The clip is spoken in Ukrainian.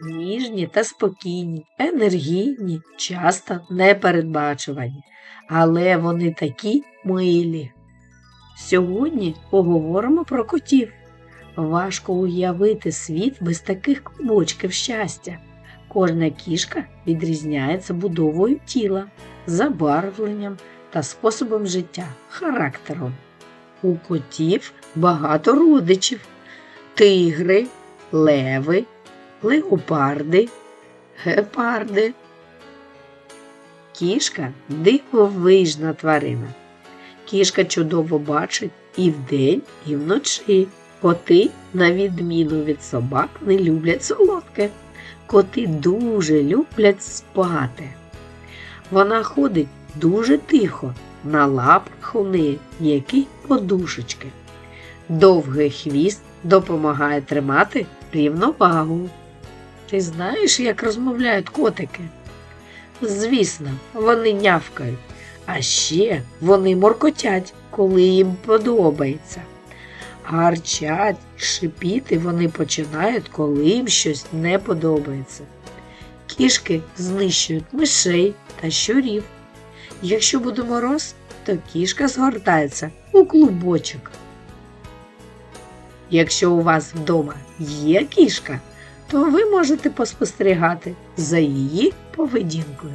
Ніжні та спокійні, енергійні, часто непередбачувані, але вони такі милі. Сьогодні поговоримо про котів. Важко уявити світ без таких клубочків щастя. Кожна кішка відрізняється будовою тіла, забарвленням та способом життя, характером. У котів багато родичів: тигри, леви, леопарди, гепарди. Кішка дивовижна тварина. Кішка чудово бачить і вдень, і вночі. Коти, на відміну від собак, не люблять солодке. Коти дуже люблять спати. Вона ходить дуже тихо, на лапках у неї м'які подушечки. Довгий хвіст допомагає тримати рівновагу. Ти знаєш, як розмовляють котики? Звісно, вони нявкають, а ще вони моркотять, коли їм подобається. Гарчать, шипіти вони починають, коли їм щось не подобається. Кішки знищують мишей та щурів. Якщо буде мороз, то кішка згортається у клубочок. Якщо у вас вдома є кішка, то ви можете поспостерігати за її поведінкою.